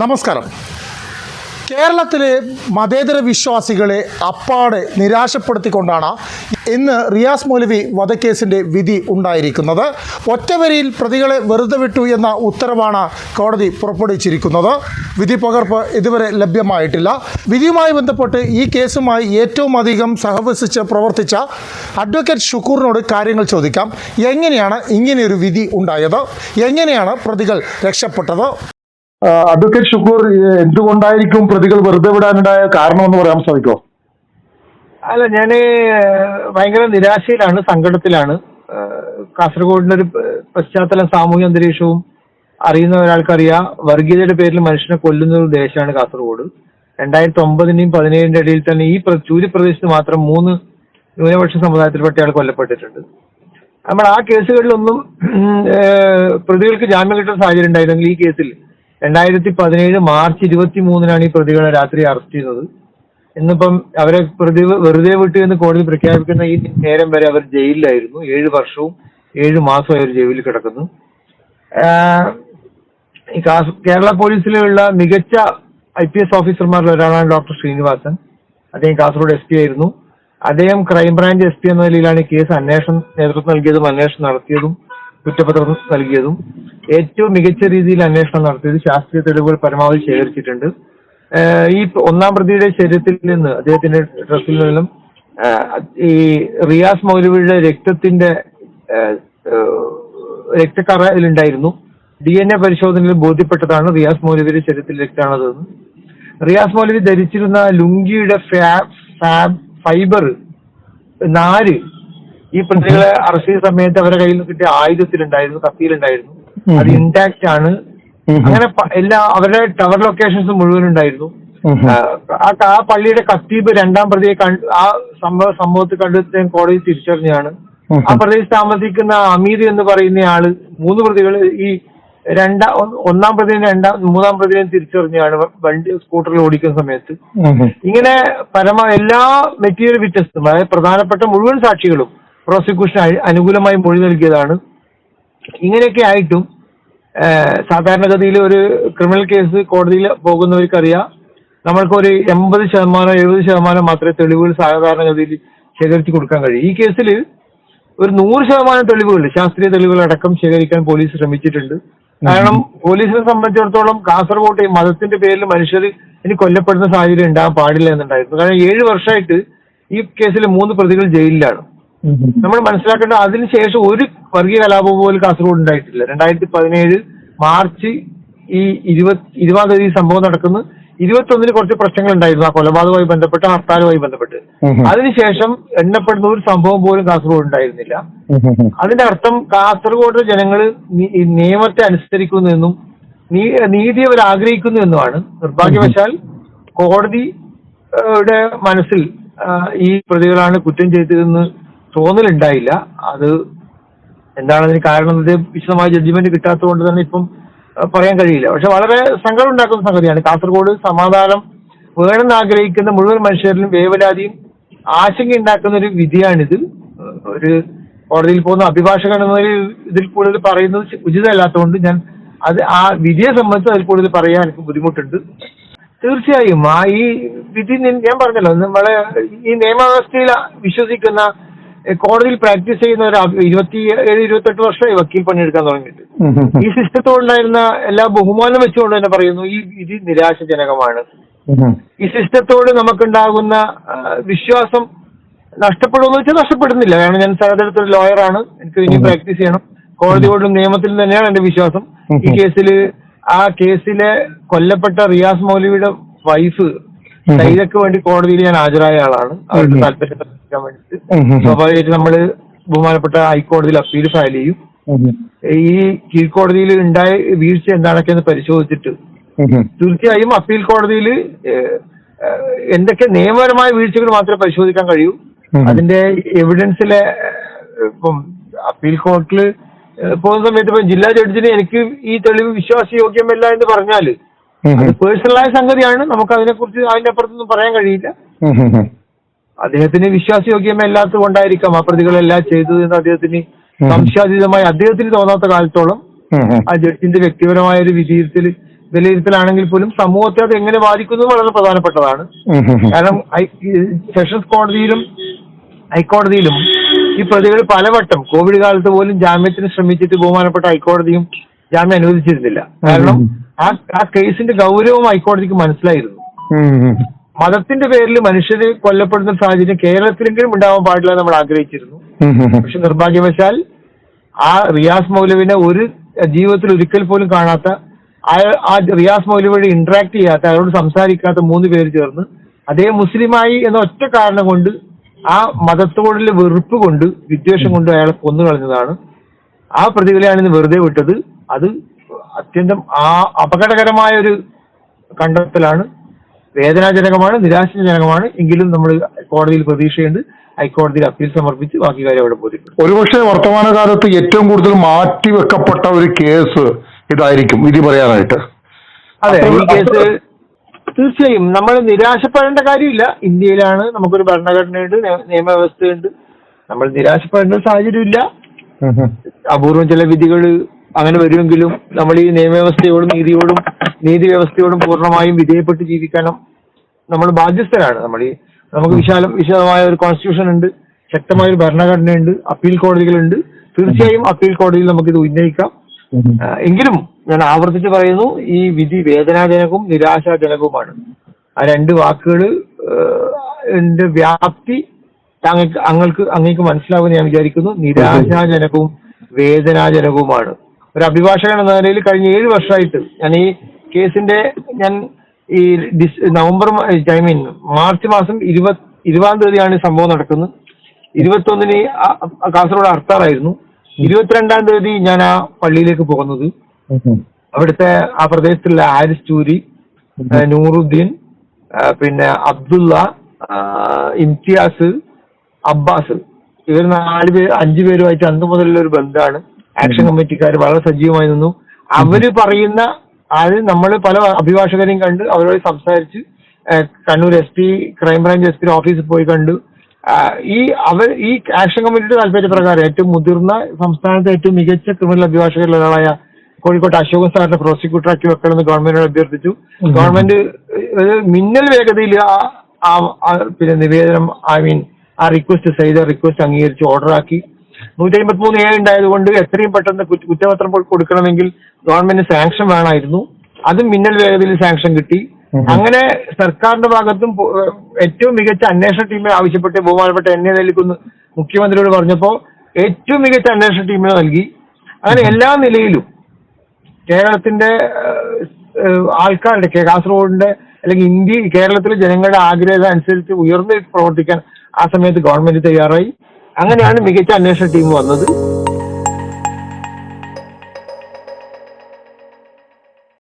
നമസ്കാരം. കേരളത്തിലെ മതേതര വിശ്വാസികളെ അപ്പാടെ നിരാശപ്പെടുത്തിക്കൊണ്ടാണ് ഇന്ന് റിയാസ് മൗലവി വധക്കേസിന്റെ വിധി ഉണ്ടായിരിക്കുന്നത്. ഒറ്റവരിയിൽ പ്രതികളെ വെറുതെ വിട്ടു എന്ന ഉത്തരവാണ് കോടതി പുറപ്പെടുവിച്ചിരിക്കുന്നത്. വിധി പകർപ്പ് ഇതുവരെ ലഭ്യമായിട്ടില്ല. വിധിയുമായി ബന്ധപ്പെട്ട് ഈ കേസുമായി ഏറ്റവും അധികം സഹവസിച്ച് പ്രവർത്തിച്ച അഡ്വക്കേറ്റ് ഷുക്കൂറിനോട് കാര്യങ്ങൾ ചോദിക്കാം. എങ്ങനെയാണ് ഇങ്ങനെയൊരു വിധി ഉണ്ടായത്? എങ്ങനെയാണ് പ്രതികൾ രക്ഷപ്പെട്ടത്? അഡ്വക്കേറ്റ് ഷുക്കൂർ എന്തുകൊണ്ടായിരിക്കും പ്രതികൾ വെറുതെ വിടാനുണ്ടായ കാരണം എന്ന് പറയാൻ സാധിക്കോ അല്ല ഞാൻ ഭയങ്കര നിരാശയിലാണ് സങ്കടത്തിലാണ്. കാസർഗോഡിന്റെ ഒരു പശ്ചാത്തലം സാമൂഹ്യ അന്തരീക്ഷവും അറിയുന്ന ഒരാൾക്കറിയാം. വർഗീയതയുടെ പേരിൽ മനുഷ്യനെ കൊല്ലുന്ന ഒരു ദേശമാണ് കാസർഗോഡ്. രണ്ടായിരത്തി ഒമ്പതിന്റെയും പതിനേഴിന്റെ ഇടയിൽ തന്നെ ഈ ചൂരി പ്രദേശത്ത് മാത്രം മൂന്ന് ന്യൂനപക്ഷ സമുദായത്തിൽപ്പെട്ട ആൾ കൊല്ലപ്പെട്ടിട്ടുണ്ട്. നമ്മൾ ആ കേസുകളിലൊന്നും പ്രതികൾക്ക് ജാമ്യം കിട്ടുന്ന സാഹചര്യം ഉണ്ടായിരുന്നെങ്കിൽ ഈ കേസിൽ രണ്ടായിരത്തി പതിനേഴ് മാർച്ച് ഇരുപത്തി മൂന്നിനാണ് ഈ പ്രതികളെ രാത്രി അറസ്റ്റ് ചെയ്തത്. ഇന്നിപ്പം അവരെ പ്രതി വെറുതെ വിട്ടു എന്ന് കോടതി പ്രഖ്യാപിക്കുന്ന ഈ നേരം വരെ അവർ ജയിലിലായിരുന്നു. ഏഴ് വർഷവും ഏഴ് മാസവും അവർ ജയിലിൽ കിടക്കുന്നു. ഈ കേരള പോലീസിലുള്ള മികച്ച ഐ പി എസ് ഓഫീസർമാരിൽ ഒരാളാണ് ഡോക്ടർ ശ്രീനിവാസൻ. അദ്ദേഹം കാസർഗോഡ് എസ് പി ആയിരുന്നു. അദ്ദേഹം ക്രൈംബ്രാഞ്ച് എസ് പി എന്ന നിലയിലാണ് കേസ് അന്വേഷണം നേതൃത്വം നൽകിയതും അന്വേഷണം നടത്തിയതും. കുറ്റപത്രം നൽകിയതും ഏറ്റവും മികച്ച രീതിയിൽ അന്വേഷണം നടത്തിയത് ശാസ്ത്രീയ തെളിവുകൾ പരമാവധി ശേഖരിച്ചിട്ടുണ്ട്. ഈ ഒന്നാം പ്രതിയുടെ ശരീരത്തിൽ നിന്ന് അദ്ദേഹത്തിന്റെ ഡ്രസ്സിൽ നിന്നും ഈ റിയാസ് മൗലവിയുടെ രക്തത്തിന്റെ രക്തക്കറ ഇതിലുണ്ടായിരുന്നു. ഡി എൻ എ പരിശോധനയിൽ ബോധ്യപ്പെട്ടതാണ് റിയാസ് മൗലവിയുടെ ശരീരത്തിൽ രക്തമാണതെന്ന് റിയാസ് മൗലവി ധരിച്ചിരുന്ന ലുങ്കിയുടെ ഫാബ് ഫൈബർ നാര് ഈ പ്രതികളെ അറസ്റ്റ് ചെയ്ത സമയത്ത് അവരുടെ കയ്യിൽ നിന്ന് കിട്ടിയ ആയുധത്തിലുണ്ടായിരുന്നു കത്തിയിലുണ്ടായിരുന്നു. അത് ഇന്റാക്ട് ആണ്. അങ്ങനെ എല്ലാ അവരുടെ ടവർ ലൊക്കേഷൻസ് മുഴുവൻ ഉണ്ടായിരുന്നു. ആ പള്ളിയുടെ കത്തീബ് രണ്ടാം പ്രതിയെ കണ്ട് ആ സംഭവ സംഭവത്തിൽ കണ്ടെത്തി കോടതി തിരിച്ചറിഞ്ഞാണ് ആ പ്രദേശത്ത് താമസിക്കുന്ന അമീദ് എന്ന് പറയുന്ന ആൾ മൂന്ന് പ്രതികൾ ഈ രണ്ടാം ഒന്നാം പ്രതി രണ്ടാം മൂന്നാം പ്രതിയും തിരിച്ചറിഞ്ഞാണ് വണ്ടി സ്കൂട്ടറിൽ ഓടിക്കുന്ന സമയത്ത്. ഇങ്ങനെ പരമ എല്ലാ മെറ്റീരിയൽ വിറ്റസ്റ്റും അതായത് പ്രധാനപ്പെട്ട മുഴുവൻ സാക്ഷികളും പ്രോസിക്യൂഷൻ അനുകൂലമായി മൊഴി നൽകിയതാണ്. ഇങ്ങനെയൊക്കെ ആയിട്ടും സാധാരണഗതിയിൽ ഒരു ക്രിമിനൽ കേസ് കോടതിയിൽ പോകുന്നവർക്കറിയാം. നമ്മൾക്ക് ഒരു എൺപത് ശതമാനം എഴുപത് ശതമാനം മാത്രമേ തെളിവുകൾ സാധാരണഗതിയിൽ ശേഖരിച്ചു കൊടുക്കാൻ കഴിയൂ. ഈ കേസിൽ ഒരു നൂറ് ശതമാനം തെളിവുകൾ ശാസ്ത്രീയ തെളിവുകൾ അടക്കം ശേഖരിക്കാൻ പോലീസ് ശ്രമിച്ചിട്ടുണ്ട്. കാരണം പോലീസിനെ സംബന്ധിച്ചിടത്തോളം കാസർഗോഡ് മതത്തിന്റെ പേരിൽ മനുഷ്യർ ഇനി കൊല്ലപ്പെടുന്ന സാഹചര്യം ഉണ്ടാകാൻ പാടില്ല എന്നുണ്ടായിരുന്നു. കാരണം ഏഴ് വർഷമായിട്ട് ഈ കേസിൽ മൂന്ന് പ്രതികൾ ജയിലിലാണ്. നമ്മൾ മനസ്സിലാക്കേണ്ട അതിനുശേഷം ഒരു വർഗീയ കലാപം പോലും കാസർഗോഡ് ഉണ്ടായിട്ടില്ല. രണ്ടായിരത്തി പതിനേഴ് മാർച്ച് ഈ ഇരുപത്തി ഇരുപതാം തീയതി സംഭവം നടക്കുന്നു. ഇരുപത്തൊന്നിന് കുറച്ച് പ്രശ്നങ്ങൾ ഉണ്ടായിരുന്നു ആ കൊലപാതകവുമായി ബന്ധപ്പെട്ട് ഹർത്താലുമായി ബന്ധപ്പെട്ട്. അതിനുശേഷം എണ്ണപ്പെടുന്ന ഒരു സംഭവം പോലും കാസർഗോഡ് ഉണ്ടായിരുന്നില്ല. അതിന്റെ അർത്ഥം കാസർഗോഡ് ജനങ്ങൾ നിയമത്തെ അനുസരിക്കുന്നു എന്നും നീ- നീതി അവർ ആഗ്രഹിക്കുന്നു എന്നുമാണ്. നിർഭാഗ്യവശാൽ കോടതിയുടെ മനസ്സിൽ ഈ പ്രതികളാണ് കുറ്റം ചെയ്തതെന്ന് തോന്നലുണ്ടായില്ല. അത് എന്താണ് അതിന് കാരണം ഇത് വിശദമായ ജഡ്ജ്മെന്റ് കിട്ടാത്തത് കൊണ്ട് തന്നെ ഇപ്പം പറയാൻ കഴിയില്ല. പക്ഷെ വളരെ സങ്കടം ഉണ്ടാക്കുന്ന സംഗതിയാണ്. കാസർഗോഡ് സമാധാനം വേണമെന്ന് ആഗ്രഹിക്കുന്ന മുഴുവൻ മനുഷ്യരിലും വേവലാതിയും ആശങ്ക ഉണ്ടാക്കുന്ന ഒരു വിധിയാണിത്. ഒരു കോടതിയിൽ പോകുന്ന അഭിഭാഷകൻ എന്ന ഇതിൽ കൂടുതൽ പറയുന്നത് ഉചിതമല്ലാത്തതുകൊണ്ട് ഞാൻ അത് ആ വിധിയെ സംബന്ധിച്ച് അതിൽ കൂടുതൽ പറയാൻ എനിക്ക് ബുദ്ധിമുട്ടുണ്ട്. തീർച്ചയായും ആ ഈ വിധി ഞാൻ പറഞ്ഞല്ലോ നമ്മളെ ഈ നിയമവ്യവസ്ഥയിൽ വിശ്വസിക്കുന്ന കോടതിയിൽ പ്രാക്ടീസ് ചെയ്യുന്ന ഒരു ഇരുപത്തി ഏഴ് ഇരുപത്തെട്ട് വർഷമായി വക്കീൽ പണിയെടുക്കാൻ തുടങ്ങിയിട്ട്. ഈ സിസ്റ്റത്തോടുണ്ടായിരുന്ന എല്ലാ ബഹുമാനം വെച്ചുകൊണ്ട് തന്നെ പറയുന്നു ഈ ഇത് നിരാശജനകമാണ്. ഈ സിസ്റ്റത്തോട് നമുക്കുണ്ടാകുന്ന വിശ്വാസം നഷ്ടപ്പെടുമെന്ന് വെച്ചാൽ നഷ്ടപ്പെടുന്നില്ല. കാരണം ഞാൻ സഹോദരത്തിൽ ലോയറാണ്. എനിക്ക് ഇനി പ്രാക്ടീസ് ചെയ്യണം. കോടതിയോടും നിയമത്തിൽ തന്നെയാണ് എന്റെ വിശ്വാസം. ഈ കേസിൽ ആ കേസിലെ കൊല്ലപ്പെട്ട റിയാസ് മൗലവിയുടെ വൈഫ് സൈദക്ക് വേണ്ടി കോടതിയിൽ ഞാൻ ഹാജരായ ആളാണ്. അവരുടെ താല്പര്യം പ്രകടിപ്പിക്കാൻ വേണ്ടിയിട്ട്. സ്വാഭാവികമായിട്ട് നമ്മൾ ബഹുമാനപ്പെട്ട ഹൈക്കോടതിയിൽ അപ്പീൽ ഫയൽ ചെയ്യും. ഈ കീഴ്ക്കോടതിയിൽ ഉണ്ടായ വീഴ്ച എന്താണൊക്കെ എന്ന് പരിശോധിച്ചിട്ട് തീർച്ചയായും അപ്പീൽ കോടതിയിൽ എന്തൊക്കെ നിയമപരമായ വീഴ്ചകൾ മാത്രമേ പരിശോധിക്കാൻ കഴിയൂ. അതിന്റെ എവിഡൻസിലെ ഇപ്പം അപ്പീൽ കോർട്ടിൽ പോകുന്ന സമയത്ത് ഇപ്പം ജില്ലാ ജഡ്ജിന് എനിക്ക് ഈ തെളിവ് വിശ്വാസയോഗ്യമല്ല എന്ന് പറഞ്ഞാൽ അത് പേഴ്സണലായ സംഗതിയാണ്. നമുക്ക് അതിനെക്കുറിച്ച് അതിന്റെ അപ്പുറത്തൊന്നും പറയാൻ കഴിയില്ല. അദ്ദേഹത്തിന് വിശ്വാസയോഗ്യമല്ലാത്തത് കൊണ്ടായിരിക്കാം ആ പ്രതികളെല്ലാം ചെയ്തത് എന്ന് അദ്ദേഹത്തിന് സംശയാതീതമായി അദ്ദേഹത്തിന് തോന്നാത്ത കാലത്തോളം ആ ജഡ്ജിന്റെ വ്യക്തിപരമായ ഒരു വിധിയിരുത്തൽ വിലയിരുത്തലാണെങ്കിൽ പോലും സമൂഹത്തെ അത് എങ്ങനെ ബാധിക്കുന്നത് വളരെ പ്രധാനപ്പെട്ടതാണ്. കാരണം സെഷൻസ് കോടതിയിലും ഹൈക്കോടതിയിലും ഈ പ്രതികൾ പലവട്ടം കോവിഡ് കാലത്ത് പോലും ജാമ്യത്തിന് ശ്രമിച്ചിട്ട് ബഹുമാനപ്പെട്ട ഹൈക്കോടതിയും ജാമ്യം അനുവദിച്ചിരുന്നില്ല. കാരണം ആ ആ കേസിന്റെ ഗൗരവം ഹൈക്കോടതിക്ക് മനസ്സിലായിരുന്നു. മതത്തിന്റെ പേരിൽ മനുഷ്യരെ കൊല്ലപ്പെടുന്ന സാഹചര്യം കേരളത്തിലെങ്കിലും ഉണ്ടാവാൻ പാടില്ല നമ്മൾ ആഗ്രഹിച്ചിരുന്നു. പക്ഷെ നിർഭാഗ്യവശാൽ ആ റിയാസ് മൗലവിനെ ഒരു ജീവിതത്തിൽ ഒരിക്കൽ പോലും കാണാത്ത ആ- ആ റിയാസ് മൗലവിയോട് ഇന്ററാക്ട് ചെയ്യാത്ത അയാളോട് സംസാരിക്കാത്ത മൂന്ന് പേര് ചേർന്ന് അതേ മുസ്ലിമായി എന്ന ഒറ്റ കാരണം കൊണ്ട് ആ മതത്തോടുള്ള വെറുപ്പ് കൊണ്ട് വിദ്വേഷം കൊണ്ട് അയാളെ കൊന്നു കളഞ്ഞതാണ് ആ പ്രതികളെയാണ് ഇന്ന് വെറുതെ വിട്ടത്. അത് അത്യന്തം ആ അപകടകരമായ ഒരു കണ്ടെത്തലാണ്. വേദനാജനകമാണ് നിരാശജനകമാണ്. എങ്കിലും നമ്മൾ കോടതിയിൽ പ്രതീക്ഷയുണ്ട്. ഹൈക്കോടതിയിൽ അപ്പീൽ സമർപ്പിച്ച് ബാക്കി കാര്യം അവിടെ പോയി ഒരുപക്ഷെ വർത്തമാനകാലത്ത് ഏറ്റവും കൂടുതൽ മാറ്റിവെക്കപ്പെട്ട ഒരു കേസ് ഇതായിരിക്കും. വിധി പറയാനായിട്ട്. അതെ ഈ കേസ് തീർച്ചയായും നമ്മൾ നിരാശപ്പെടേണ്ട കാര്യമില്ല. ഇന്ത്യയിലാണ് നമുക്കൊരു ഭരണഘടനയുണ്ട് നിയമവ്യവസ്ഥയുണ്ട്. നമ്മൾ നിരാശപ്പെടേണ്ട സാഹചര്യമില്ല. അപൂർവം ചില വിധികൾ അങ്ങനെ വരുമെങ്കിലും നമ്മൾ ഈ നിയമവ്യവസ്ഥയോടും നീതിയോടും നീതി വ്യവസ്ഥയോടും പൂർണമായും വിധേയപ്പെട്ട് ജീവിക്കാനും നമ്മൾ ബാധ്യസ്ഥരാണ്. നമ്മൾ ഈ നമുക്ക് വിശാലം വിശദമായ ഒരു കോൺസ്റ്റിറ്റ്യൂഷൻ ഉണ്ട് ശക്തമായ ഒരു ഭരണഘടനയുണ്ട് അപ്പീൽ കോടതികളുണ്ട്. തീർച്ചയായും അപ്പീൽ കോടതിയിൽ നമുക്കിത് ഉന്നയിക്കാം. എങ്കിലും ഞാൻ ആവർത്തിച്ച് പറയുന്നു ഈ വിധി വേദനാജനകവും നിരാശാജനകവുമാണ്. ആ രണ്ട് വാക്കുകൾ എന്റെ വ്യാപ്തി താങ്കൾക്ക് അങ്ങൾക്ക് അങ്ങേക്ക് മനസ്സിലാവുമെന്ന് ഞാൻ വിചാരിക്കുന്നു. നിരാശാജനകവും വേദനാജനകവുമാണ്. ഒരു അഭിഭാഷകൻ എന്ന നിലയിൽ കഴിഞ്ഞ ഏഴ് വർഷമായിട്ട് ഞാൻ ഈ കേസിന്റെ ഞാൻ ഈ this November I mean March മാസം ഇരുപത് ഇരുപതാം തീയതിയാണ് ഈ സംഭവം നടക്കുന്നത്. ഇരുപത്തൊന്നിന് കാസർഗോഡ് അർത്താറായിരുന്നു ഇരുപത്തിരണ്ടാം തീയതി ഞാൻ ആ പള്ളിയിലേക്ക് പോകുന്നത്. അവിടുത്തെ ആ പ്രദേശത്തുള്ള ഹാരിസ് ചൂരി നൂറുദ്ദീൻ പിന്നെ അബ്ദുള്ള ഇംതിയാസ് അബ്ബാസ്. ഇവർ നാല് പേര് അഞ്ചു പേരുമായിട്ട് അന്ന് മുതലുള്ള ഒരു ബന്ധമാണ്. ആക്ഷൻ കമ്മിറ്റിക്കാർ വളരെ സജീവമായി നിന്നു. അവർ പറയുന്ന അത് നമ്മൾ പല അഭിഭാഷകരെയും കണ്ട് അവരോട് സംസാരിച്ച് Kannur S P crime branch S P ഓഫീസിൽ പോയി കണ്ടു. ഈ അവർ ഈ ആക്ഷൻ കമ്മിറ്റിയുടെ താല്പര്യപ്രകാരം ഏറ്റവും മുതിർന്ന സംസ്ഥാനത്തെ ഏറ്റവും മികച്ച ക്രിമിനൽ അഭിഭാഷകരിൽ ഒരാളായ കോഴിക്കോട്ട് അശോകൻ സാറിന്റെ പ്രോസിക്യൂട്ടറാക്കി വെക്കണമെന്ന് ഗവൺമെന്റിനോട് അഭ്യർത്ഥിച്ചു. ഗവൺമെന്റ് മിന്നൽ വേഗതയിൽ ആ പിന്നെ നിവേദനം ഐ മീൻ ആ റിക്വസ്റ്റ് ചെയ്ത റിക്വസ്റ്റ് അംഗീകരിച്ച് ഓർഡറാക്കി നൂറ്റി അമ്പത്തി മൂന്ന് ഏഴ് ഉണ്ടായതുകൊണ്ട് എത്രയും പെട്ടെന്ന് കുറ്റ- കുറ്റപത്രം കൊടുക്കണമെങ്കിൽ ഗവൺമെന്റ് സാങ്ഷൻ വേണമായിരുന്നു. അതും മിന്നൽ വേഗതയിൽ സാങ്ഷൻ കിട്ടി. അങ്ങനെ സർക്കാരിന്റെ ഭാഗത്തും ഏറ്റവും മികച്ച അന്വേഷണ ടീമിനെ ആവശ്യപ്പെട്ട് ബഹുമാനപ്പെട്ട എന്നെ നൽകുന്നു മുഖ്യമന്ത്രിയോട് പറഞ്ഞപ്പോ ഏറ്റവും മികച്ച അന്വേഷണ ടീമിനെ നൽകി. അങ്ങനെ എല്ലാ നിലയിലും കേരളത്തിന്റെ ആൾക്കാരുടെ കാസർഗോഡിന്റെ അല്ലെങ്കിൽ ഇന്ത്യ കേരളത്തിലെ ജനങ്ങളുടെ ആഗ്രഹം അനുസരിച്ച് ഉയർന്നു പ്രവർത്തിക്കാൻ ആ സമയത്ത് ഗവൺമെന്റ് തയ്യാറായി. അങ്ങനെയാണ് മികച്ച അന്വേഷണ ടീം വന്നത്.